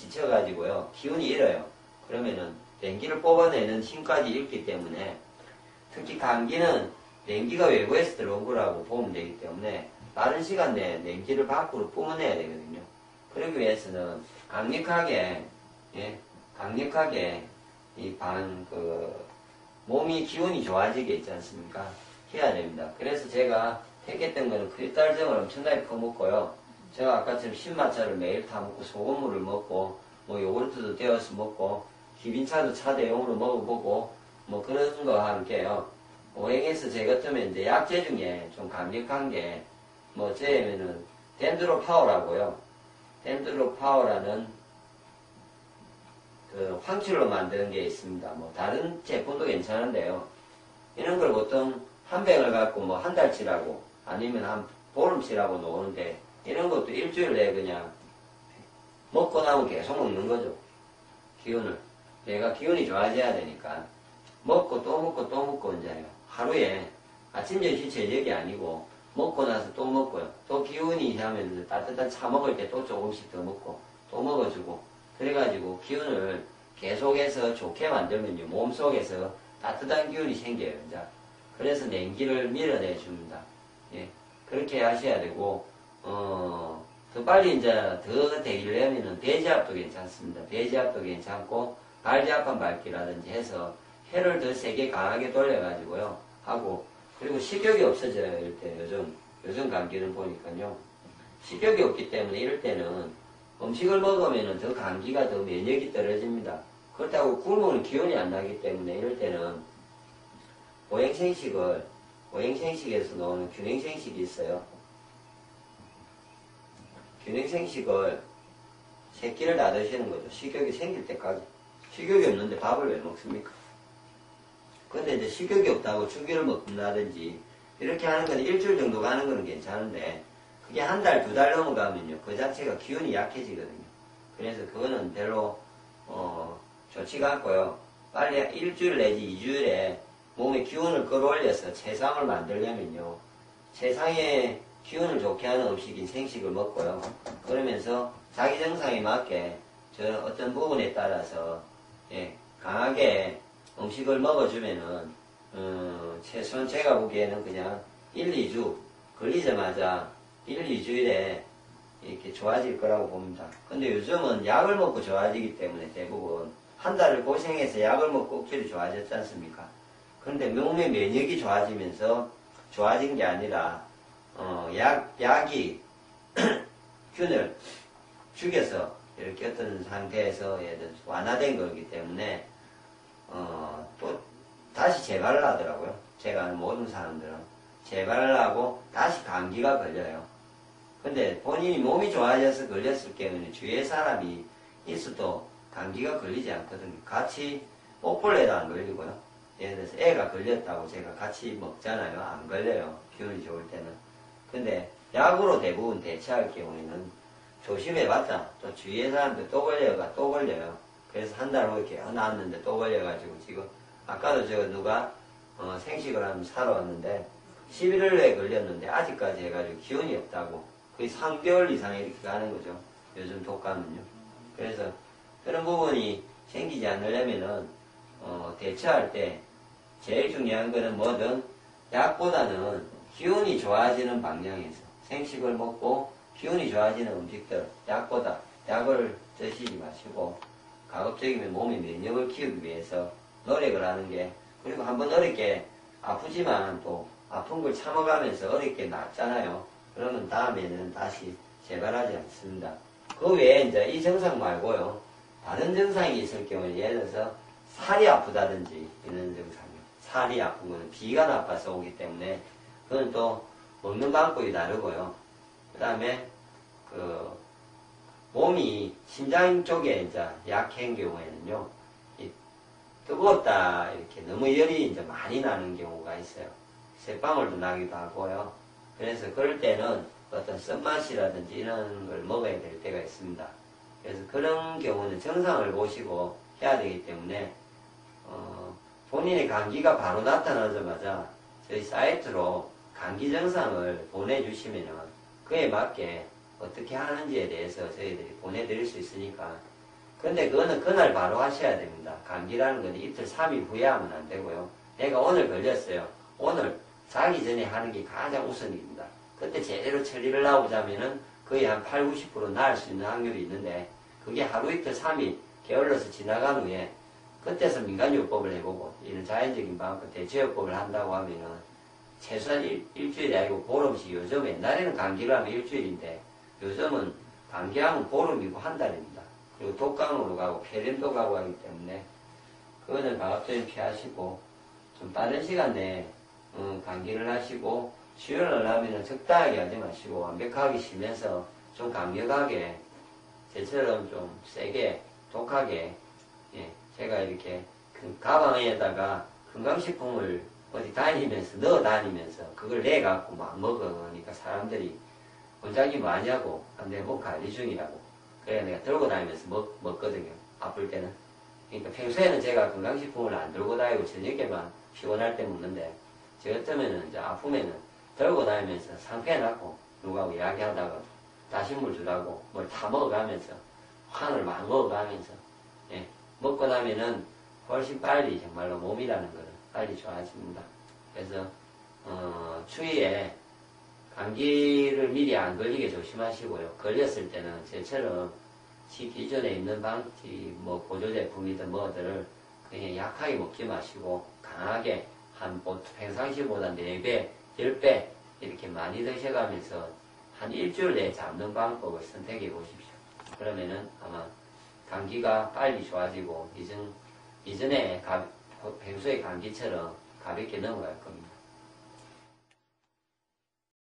지쳐가지고요. 기운이 잃어요. 그러면은 냉기를 뽑아내는 힘까지 잃기 때문에 특히 감기는 냉기가 외부에서 들어온 거라고 보면 되기 때문에 빠른 시간 내에 냉기를 밖으로 뿜어내야 되거든요. 그러기 위해서는 강력하게, 예, 강력하게 이 방, 그, 몸이 기운이 좋아지게 있지 않습니까? 해야 됩니다. 그래서 제가 택했던 거는 크리스탈정을 엄청나게 퍼먹고요. 제가 아까처럼 신마차를 매일 타먹고 소금물을 먹고 뭐 요구르트도 데워서 먹고 기빈차도 차 대용으로 먹어보고 뭐 그런 거와 함께요. 오행에서 제 같으면 이제 약재 중에 좀 강력한 게 뭐 제면은 덴드로 파워라고요. 덴드로 파워라는 그 황칠로 만드는 게 있습니다. 뭐 다른 제품도 괜찮은데요. 이런 걸 보통 한 병을 갖고 뭐 한 달치라고 아니면 한 보름치라고 놓는데 이런 것도 일주일 내에 그냥 먹고 나면 계속 먹는 거죠. 기운을. 내가 기운이 좋아져야 되니까 먹고 또 먹고 또 먹고 이제요. 하루에 아침, 점심, 저녁이 아니고 먹고 나서 또 먹고요. 또 기운이 하면 따뜻한 차 먹을 때 또 조금씩 더 먹고 또 먹어주고 그래가지고 기운을 계속해서 좋게 만들면요. 몸속에서 따뜻한 기운이 생겨요. 이제. 그래서 냉기를 밀어내 줍니다. 예. 그렇게 하셔야 되고, 어, 더 빨리 이제 더 되려면은 대지압도 괜찮습니다. 대지압도 괜찮고, 발지압한 밝기라든지 해서 해를 더 세게 강하게 돌려가지고요. 하고, 그리고 식욕이 없어져요. 이럴 때 요즘, 요즘 감기는 보니까요. 식욕이 없기 때문에 이럴 때는 음식을 먹으면 더 감기가 더 면역이 떨어집니다. 그렇다고 굶으면 기운이 안 나기 때문에 이럴 때는 오행생식을 오행생식에서 나오는 균행생식이 있어요. 균행생식을 새끼를 다 드시는 거죠. 식욕이 생길 때까지. 식욕이 없는데 밥을 왜 먹습니까? 근데 이제 식욕이 없다고 주기를 먹는다든지 이렇게 하는 건 일주일 정도 가는 거는 괜찮은데 그게 한 달, 두 달 넘어가면요. 그 자체가 기운이 약해지거든요. 그래서 그거는 별로, 어, 좋지가 않고요. 빨리 일주일 내지 이주일에 몸의 기운을 끌어올려서 체상을 만들려면요. 체상에 기운을 좋게 하는 음식인 생식을 먹고요. 그러면서 자기 정상에 맞게 저 어떤 부분에 따라서 예, 강하게 음식을 먹어주면은 어, 최소한 제가 보기에는 그냥 1, 2주 걸리자마자 1, 2주일에 이렇게 좋아질 거라고 봅니다. 근데 요즘은 약을 먹고 좋아지기 때문에 대부분 한 달을 고생해서 약을 먹고 억지로 좋아졌지 않습니까? 그런데 몸의 면역이 좋아지면서 좋아진 게 아니라 어, 약, 약이 균을 죽여서 이렇게 어떤 상태에서 완화된 거기 때문에 어, 또 다시 재발을 하더라고요. 제가 아는 모든 사람들은 재발을 하고 다시 감기가 걸려요. 근데 본인이 몸이 좋아져서 걸렸을 경우는 주위에 사람이 있어도 감기가 걸리지 않거든요. 같이 뽀뽀레도 안 걸리고요. 예를 들어서 애가 걸렸다고 제가 같이 먹잖아요. 안 걸려요. 기운이 좋을 때는. 근데 약으로 대부분 대체할 경우에는 조심해봤자 또 주위에 사람들 또 걸려가 또 걸려요. 그래서 한 달 후에 이렇게 나왔는데 또 걸려가지고 지금 아까도 제가 누가 어, 생식을 하면 사러 왔는데 11월에 걸렸는데 아직까지 해가지고 기운이 없다고 거의 3개월 이상 이렇게 가는 거죠. 요즘 독감은요. 그래서 그런 부분이 생기지 않으려면은 어, 대처할 때 제일 중요한 거는 뭐든 약보다는 기운이 좋아지는 방향에서 생식을 먹고 기운이 좋아지는 음식들 약보다 약을 드시지 마시고 가급적이면 몸의 면역을 키우기 위해서 노력을 하는 게 그리고 한번 어렵게 아프지만 또 아픈 걸 참아가면서 어렵게 낫잖아요. 그러면 다음에는 다시 재발하지 않습니다. 그 외에 이제 이 증상 말고요. 다른 증상이 있을 경우에 예를 들어서 살이 아프다든지 이런 증상이요. 살이 아픈 거는 비가 나빠서 오기 때문에 그건 또 먹는 방법이 다르고요. 그 다음에 그 몸이 심장 쪽에 이제 약한 경우에는요. 뜨거웠다 이렇게 너무 열이 이제 많이 나는 경우가 있어요. 쇳방울도 나기도 하고요. 그래서 그럴 때는 어떤 쓴맛이라든지 이런 걸 먹어야 될 때가 있습니다. 그래서 그런 경우는 정상을 보시고 해야 되기 때문에 어, 본인의 감기가 바로 나타나자마자 저희 사이트로 감기 증상을 보내주시면 그에 맞게 어떻게 하는지에 대해서 저희들이 보내드릴 수 있으니까 근데 그거는 그날 바로 하셔야 됩니다. 감기라는 건 이틀, 3일 후에 하면 안 되고요. 내가 오늘 걸렸어요. 오늘 자기 전에 하는 게 가장 우선입니다. 그때 제대로 처리를 나오자면은 거의 한 8, 90% 나을 수 있는 확률이 있는데 그게 하루 이틀, 3일 게을러서 지나간 후에 그때서 민간요법을 해보고 이런 자연적인 방법 대체요법을 한다고 하면은 최소한 일, 일주일이 아니고 보름씩 요즘 옛날에는 감기를 하면 일주일인데 요즘은 감기하면 보름이고 한 달입니다. 그리고 독감으로 가고 폐렴도 가고 하기 때문에 그거는 방학전에 피하시고 좀 빠른 시간 내에 음, 감기를 하시고 수혈을 하면은 적당하게 하지 마시고 완벽하게 쉬면서 좀 강력하게 제처럼 좀 세게 독하게 예, 제가 이렇게 그 가방에다가 건강식품을 어디 다니면서 넣어 다니면서 그걸 내 갖고 막 먹으니까 사람들이 원장님 뭐하냐고 내목 관리 중이라고. 그래 내가 들고 다니면서 먹, 먹거든요. 아플 때는. 그러니까 평소에는 제가 건강식품을 안 들고 다니고 저녁에만 피곤할 때 먹는데 저 같으면은 이제 아프면은 들고 다니면서 상쾌해놨고 누구하고 이야기하다가 다신물 주라고 뭘 다 먹어가면서 황을 막 먹어가면서 예, 먹고 나면은 훨씬 빨리 정말로 몸이라는 거는 빨리 좋아집니다. 그래서 어, 추위에 감기를 미리 안 걸리게 조심하시고요. 걸렸을 때는 제처럼 시 기존에 있는 방지 뭐 보조 제품이든 뭐들을 그냥 약하게 먹지 마시고 강하게 한 보- 평상시보다 4배, 10배 이렇게 많이 드셔가면서 한 일주일 내에 잡는 방법을 선택해 보십시오. 그러면은 아마 감기가 빨리 좋아지고 이전, 이전에 가- 평소에 감기처럼 가볍게 넘어갈 겁니다.